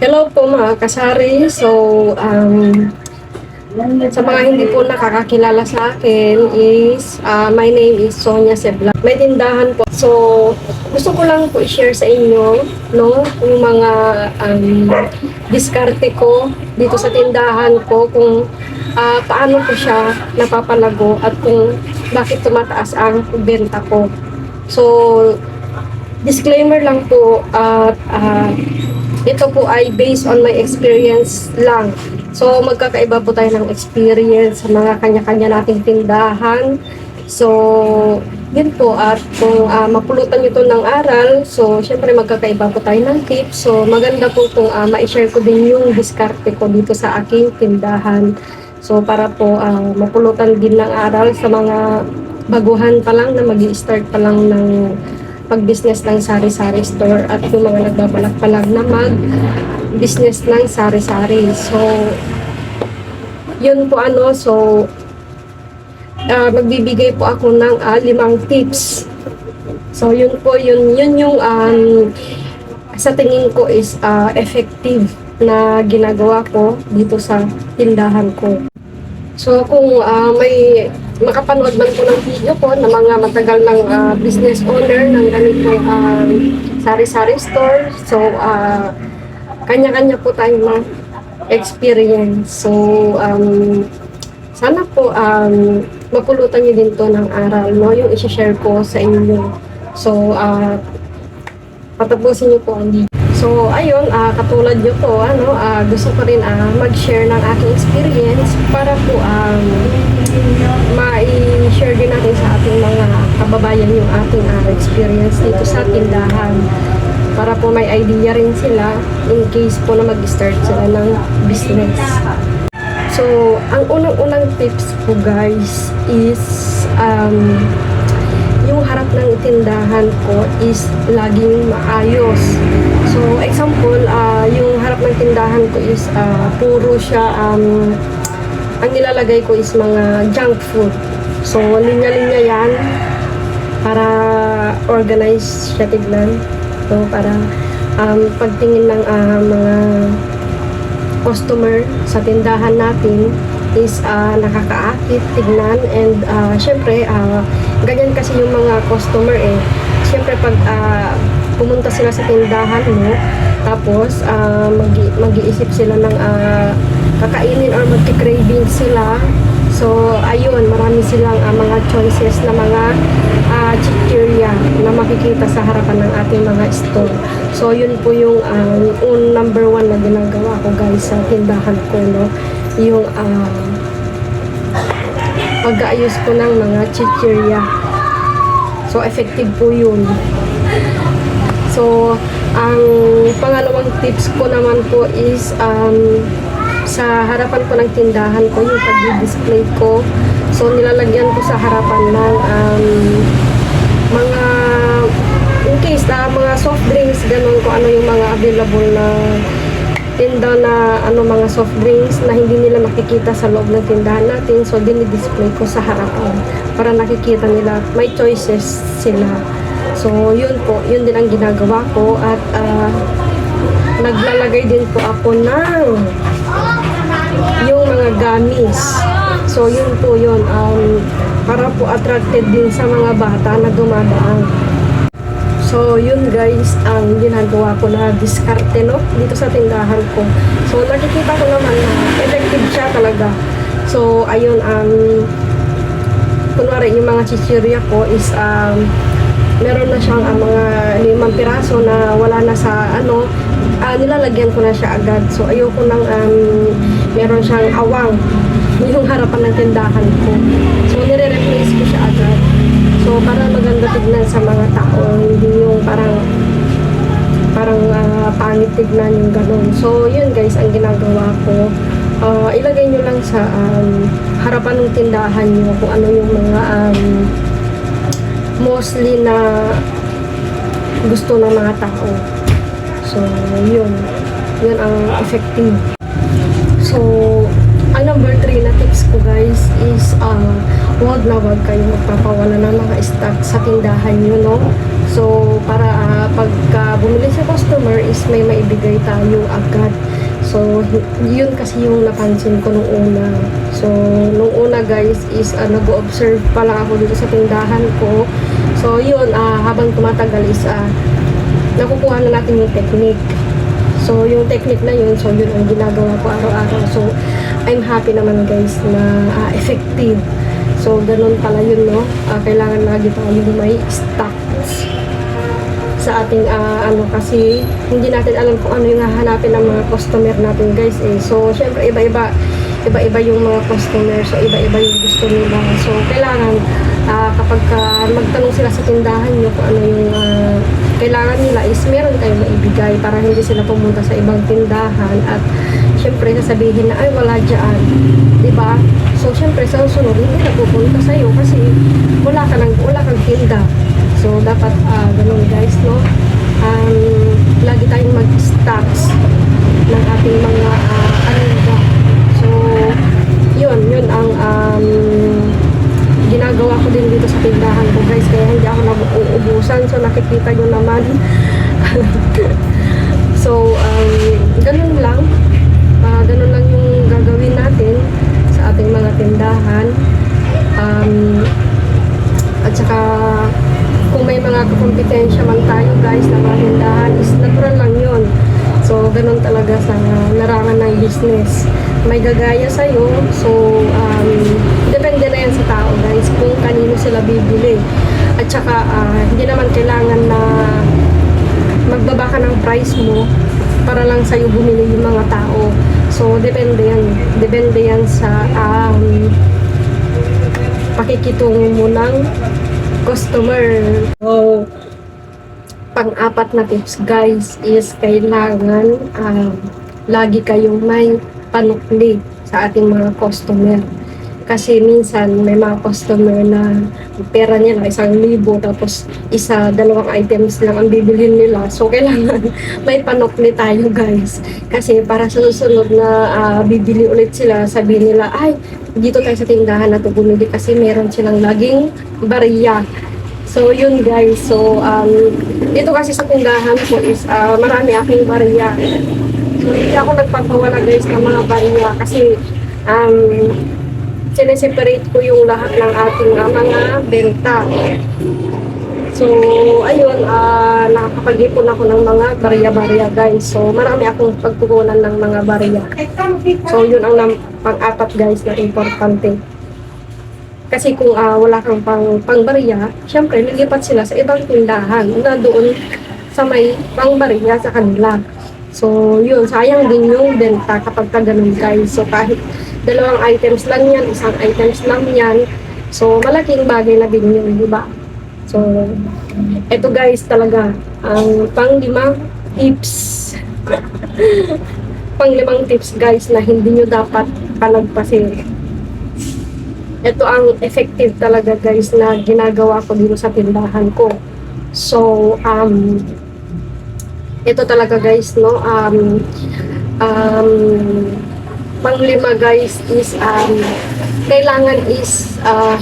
Hello po mga kasari. So, um, sa mga hindi po nakakakilala sa akin is, uh, my name is Sonia Sebla. May tindahan po. So, gusto ko lang po i-share sa inyo, no, yung mga um, diskarte ko dito sa tindahan ko, kung ah, paano ko siya napapalago at kung bakit tumataas ang benta ko. So, disclaimer lang po at ah, ito po ay based on my experience lang. So, magkakaiba po tayo ng experience sa mga kanya-kanya nating tindahan. So, yun po. At kung ah, mapulutan nyo to ng aral, so, syempre magkakaiba po tayo ng tips. So, maganda po kung ah, ma-share ko din yung diskarte ko dito sa aking tindahan. So, para po ah, mapulutan din ng aral sa mga baguhan pa lang na mag start pa lang ng pag-business ng sari-sari store at yung mga nagbabalak pa lang na mag-business ng sari-sari. So, yun po ano, so, ah, magbibigay po ako ng ah, limang tips. So, yun po, yun, yun yung um, sa tingin ko is ah, effective na ginagawa ko dito sa tindahan ko. So kung ah, may makapanood man po ng video ko na mga matagal ng ah, business owner ng ganitong ah, sari-sari store, so ah, kanya-kanya po tayong mga experience. So um, sana po um, mapulutan niyo din to ng aral, no? Yung i-share ko sa inyo. So, ah, patapusin niyo po ang video. So, ayun, ah, katulad nyo po, ano, ah, gusto ko rin ah, mag-share ng aking experience para po um, ma-share din natin sa ating mga kababayan yung ating ah, experience dito sa tindahan para po may idea rin sila in case po na mag-start sila ng business. So, ang unang-unang tips po guys is um, yung harap ng tindahan ko is laging maayos. So, example, ah, yung harap ng tindahan ko is ah, puro siya, um, ang nilalagay ko is mga junk food. So, linya-linya yan para organize siya tignan. So, para um, pagtingin ng ah, mga customer sa tindahan natin is ah, nakakaakit, tignan, and ah, syempre, ah, ganyan kasi yung mga customer eh. Syempre, pag ah, pumunta sila sa tindahan mo, tapos ah, mag- mag-iisip sila ng ah, kakainin or magki-craving sila. So, ayun, marami silang ah, mga choices na mga uh, chichirya na makikita sa harapan ng ating mga store. So, yun po yung um, un number one na ginagawa ko guys sa tindahan ko, no? Yung ah, pag-aayos ko ng mga chichirya. So, effective po yun. So, ang pangalawang tips ko naman po is um, sa harapan ko ng tindahan ko, yung pag-display ko. So, nilalagyan ko sa harapan ng um, mga in case na mga soft drinks, ganun kung ano yung mga available na tinda na ano mga soft drinks na hindi nila makikita sa loob ng tindahan natin. So, dinidisplay ko sa harapan para nakikita nila. May choices sila. So, yun po. Yun din ang ginagawa ko. At ah, naglalagay din po ako ng yung mga gummies. So, yun po yun. Um, para po attracted din sa mga bata na dumadaan. So, yun guys, ang ginagawa ko na diskarte, no? Dito sa tindahan ko. So, nakikita ko naman na effective siya talaga. So, ayun, um, kunwari, yung mga chichirya ko is, um, meron na siyang ah, mga limang piraso na wala na sa, ano, ah, nilalagyan ko na siya agad. So, ayoko nang, um, meron siyang awang yung harapan ng tindahan ko. So, nire-replace ko siya agad. So, para maganda tignan sa mga tao, hindi yung parang parang ah, pangit tignan yung ganun. So, yun guys, ang ginagawa ko. Ah, ilagay nyo lang sa um, harapan ng tindahan nyo kung ano yung mga um, mostly na gusto ng mga tao. So, yun. Yun ang effective. So, ang number 3 na tips ko guys is uh, huwag na huwag kayo magpapawala ng mga stock sa tindahan nyo, no? So, para ah, pagka bumili sa customer is may maibigay tayo agad. So, yun kasi yung napansin ko nung una. So, nung una guys is uh, nag-observe pa lang ako dito sa tindahan ko. So, yun, ah, habang tumatagal is ah, nakukuha na natin yung technique. So, yung technique na yun, so yun ang ginagawa ko araw-araw. So, I'm happy naman guys na ah, effective. So, ganun pala yun, no? Ah, kailangan lagi tayong may stocks sa ating ah, ano kasi hindi natin alam kung ano yung hahanapin ng mga customer natin guys eh. So, syempre iba-iba iba-iba yung mga customer. So, iba-iba yung gusto nila. So, kailangan ah, kapag ka magtanong sila sa tindahan nyo kung ano yung ah, kailangan nila is meron kayong maibigay para hindi sila pumunta sa ibang tindahan at syempre sasabihin na ay wala dyan. 'Di ba? So, syempre sa susunod hindi na pupunta sa'yo kasi wala ka nang wala kang tinda. So, dapat ah, ganun guys, no? Um, lagi tayong mag-stocks ng ating mga uh, paninda. So, yun, yun ang um, ginagawa ko din dito sa tindahan ko guys. Kaya hindi ako nag-uubusan. So, nakikita nyo naman. so, um, ganun lang. Ah, ganun lang yung gagawin natin sa ating mga tindahan. Um, at saka, kung may mga kompetensya man tayo guys na mga tindahan, is natural lang yun. So, ganun talaga sa larangan ng business. May gagaya sa'yo, so, um, depende na yan sa tao guys, kung kanino sila bibili. At saka, ah, hindi naman kailangan na magbaba ka ng price mo para lang sa'yo bumili yung mga tao. So, depende yan. Depende yan sa um, pakikitungo mo ng customer. So, pang-apat na tips guys is kailangan um, lagi kayong may panukli sa ating mga customer. Kasi minsan may mga customer na pera niya na isang libo tapos isa, dalawang items lang ang bibilhin nila. So kailangan may panukli tayo guys. Kasi para sa susunod na ah, bibili ulit sila, sabihin nila, ay, dito tayo sa tindahan na to bumili kasi meron silang laging bariya. So, yun guys. So, um, dito kasi sa tindahan ko is ah, marami aking bariya. So, hindi ako nagpapawala guys ng mga bariya kasi um, sineseparate ko yung lahat ng ating ah, mga benta. So, ayun, ah nakakapag-ipon ako ng mga bariya-bariya guys. So, marami akong pagkukunan ng mga bariya. So, yun ang pang-apat guys na importante. Kasi kung ah, wala kang pang, pang-bariya, syempre, lilipat sila sa ibang tindahan na doon sa may pang-bariya sa kanila. So, yun, sayang din yung benta kapag ka ganun guys. So, kahit dalawang items lang yan, isang items lang yan, so, malaking bagay na din yun, di ba? So, eto guys talaga, ang pang-limang tips. pang-limang tips guys na hindi nyo dapat palagpasin. Ito ang effective talaga guys na ginagawa ko dito sa tindahan ko. So, um, ito talaga guys, no, um, um, panglima guys is, um, kailangan is, uh,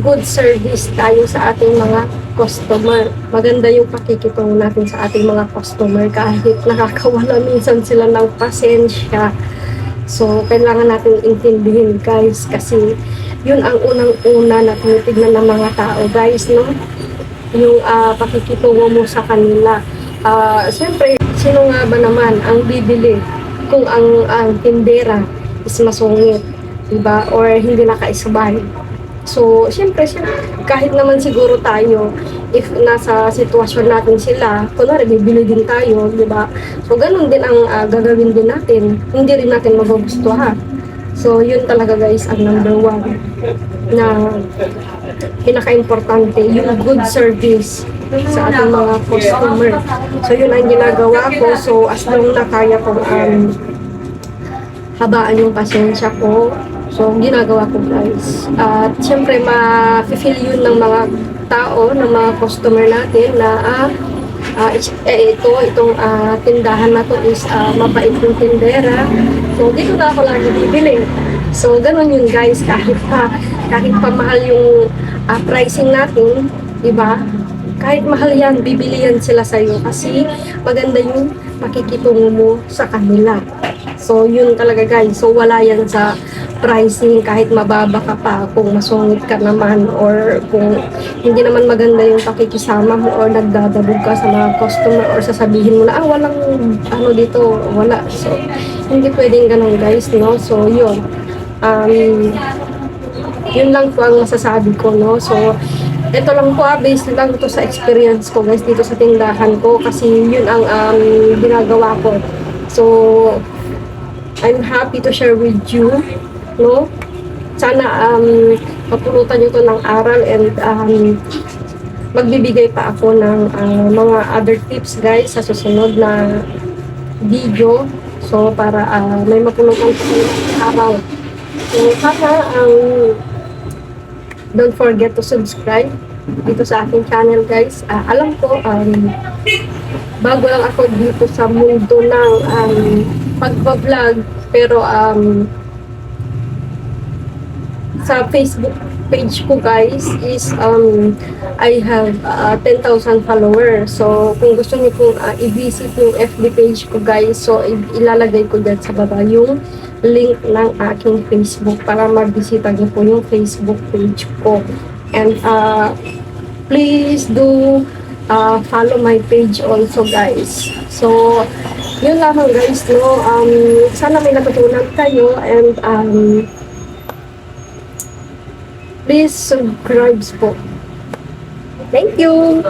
good service tayo sa ating mga customer. Maganda yung pakikitungo natin sa ating mga customer kahit nakakawala minsan sila ng pasensya. So, kailangan natin intindihin guys kasi yun ang unang-una na tinitignan ng mga tao guys, no? Yung ah, pakikitungo mo sa kanila. Ah, Siyempre, sino nga ba naman ang bibili kung ang, ang tindera is masungit, diba? Or hindi nakaisabay. So, siyempre, siyempre, kahit naman siguro tayo, if nasa sitwasyon natin sila, kunwari, bibili din tayo, di ba? So, ganun din ang ah, gagawin din natin. Hindi rin natin magugustuhan. So, yun talaga guys, ang number one na pinaka-importante, yung good service sa ating mga customer. So, yun ang ginagawa ko. So, as long na kaya kong um, habaan yung pasensya ko. So, ginagawa ko guys. At syempre, ma-feel yun ng mga tao, ng mga customer natin na ah, is- eh, ito, itong ah, tindahan na to is ah, mabait yung tindera. So, dito na ako lagi bibili. So, ganun yun guys. Kahit pa, kahit pa mahal yung ah, pricing natin, di ba? Kahit mahal yan, bibili yan sila sa'yo kasi maganda yung makikitungo mo sa kanila. So, yun talaga guys. So, wala yan sa pricing kahit mababa ka pa kung masungit ka naman or kung hindi naman maganda yung pakikisama mo or nagdadabog ka sa mga customer or sasabihin mo na, ah, walang ano dito, wala. So, hindi pwedeng ganun guys, no? So, yun. Um, yun lang po ang masasabi ko, no? So, ito lang po, ah, based lang to sa experience ko, guys, dito sa tindahan ko. Kasi yun ang um, ginagawa ko. So, I'm happy to share with you, no? Sana um, mapulutan nyo to ng aral and um, magbibigay pa ako ng uh, mga other tips, guys, sa susunod na video. So, para uh, may mapulutan kayo ng araw. So, sana ang don't forget to subscribe dito sa aking channel guys. Ah, alam ko, um, bago lang ako dito sa mundo ng um, pagbablog pero um, sa Facebook page ko guys is um, I have uh, 10,000 followers. So, kung gusto niyo pong uh, i-visit yung FB page ko guys, so ilalagay ko dyan sa baba yung link ng aking Facebook para mag-bisita niyo po yung Facebook page ko. And uh, please do uh, follow my page also guys. So, yun lang guys, no? Um, sana may natutunan kayo and um, please subscribe po. Thank you!